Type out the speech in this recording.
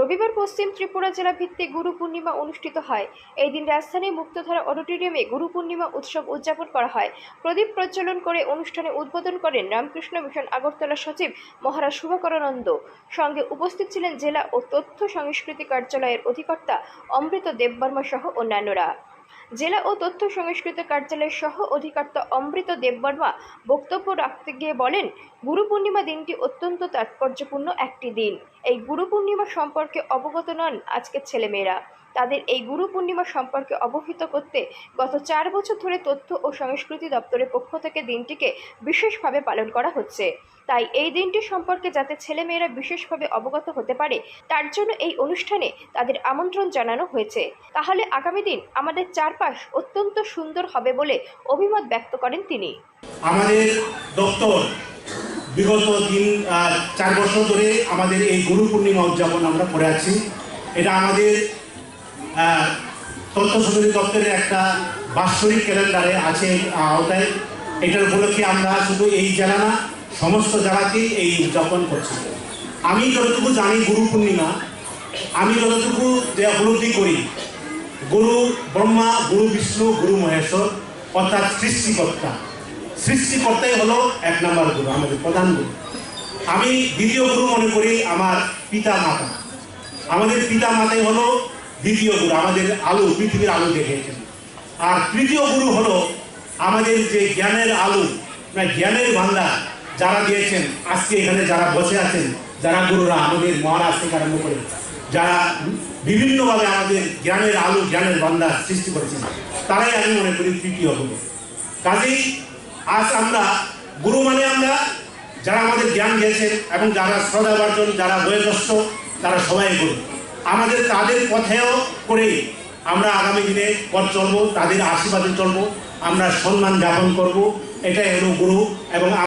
রবিবার পশ্চিম ত্রিপুরা জেলা ভিত্তিক গুরু পূর্ণিমা অনুষ্ঠিত হয়। এই দিন রাজধানী মুক্তধারা অডিটোরিয়ামে গুরু পূর্ণিমা উৎসব উদযাপন করা হয়। প্রদীপ প্রজ্বলন করে অনুষ্ঠানে উদ্বোধন করেন রামকৃষ্ণ মিশন আগরতলা সচিব মহারাজ শুভকরানন্দ। সঙ্গে উপস্থিত ছিলেন জেলা ও তথ্য সংস্কৃতি কার্যালয়ের অধিকর্তা অমৃত দেববর্মা সহ অন্যান্যরা। জেলা ও তথ্য সংস্কৃত কার্যালয়ের সহ অধিকর্তা অমৃত দেববর্মা বক্তব্য রাখতে গিয়ে বলেন, গুরু পূর্ণিমা দিনটি অত্যন্ত তাৎপর্যপূর্ণ একটি দিন। এই গুরু পূর্ণিমা সম্পর্কে অবগত নন আজকের ছেলেমেয়েরা। তাদের এই গুরু পূর্ণিমা সম্পর্কে অবহিত করতে গত চার বছর ধরে তথ্য ও সংস্কৃতি দপ্তরের পক্ষ থেকে দিনটিকে বিশেষভাবে পালন করা হচ্ছে। তাই এই দিনটি সম্পর্কে যাতে ছেলেমেয়েরা বিশেষভাবে অবগত হতে পারে, তার জন্য এই অনুষ্ঠানে তাদের আমন্ত্রণ জানানো হয়েছে। তাহলে আগামী দিন আমাদের চারপাশ অত্যন্ত সুন্দর হবে বলে অভিমত ব্যক্ত করেন তিনি। আমাদের দপ্তর বিগত তিন চার বছর ধরে আমাদের এই গুরু পূর্ণিমা উদযাপন আমরা করে আছি। এটা আমাদের তথ্য সংস্কৃতি দপ্তরের একটা বাৎসরিক ক্যালেন্ডারে আছে আওতায় এটার উপলক্ষে আমরা শুধু এই জেলা না, সমস্ত জায়গাতেই এই উদযাপন করছি। আমি যতটুকু জানি, গুরু পূর্ণিমা, আমি যতটুকু উপলব্ধি করি, গুরু ব্রহ্মা, গুরু বিষ্ণু, গুরু মহেশ্বর, অর্থাৎ সৃষ্টিকর্তা। সৃষ্টিকর্তাই হলো এক নম্বর গুরু, আমাদের প্রধান গুরু। আমি দ্বিতীয় গুরু মনে করি আমার পিতা মাতা আমাদের পিতা মাতাই হলো দ্বিতীয় গুরু, আমাদের আলো, পৃথিবীর আলো দেখিয়েছেন। আর তৃতীয় গুরু হলো আমাদের যে জ্ঞানের আলো মানে জ্ঞানের ভান্ডার যারা দিয়েছেন, আজকে এখানে যারা বসে আছেন, যারা গুরুরা, আমাদের মহারাজ থেকে আরম্ভ করে, যারা বিভিন্নভাবে আমাদের জ্ঞানের আলো, জ্ঞানের ভান্ডার সৃষ্টি করেছেন, তারাই আমি মনে করি তৃতীয় গুরু। কাজেই আজ আমরা, গুরু মানে আমরা যারা আমাদের জ্ঞান দিয়েছেন এবং যারা শ্রদ্ধাভাজন যারা বয়োজ্যেষ্ঠ, তারা সবাই গুরু। আমাদের তাদের পথেও করে আমরা আগামী দিনে পথ চলবো, তাদের আশীর্বাদে চলবো, আমরা সম্মান যাপন করব, এটাই হলো গুরু এবং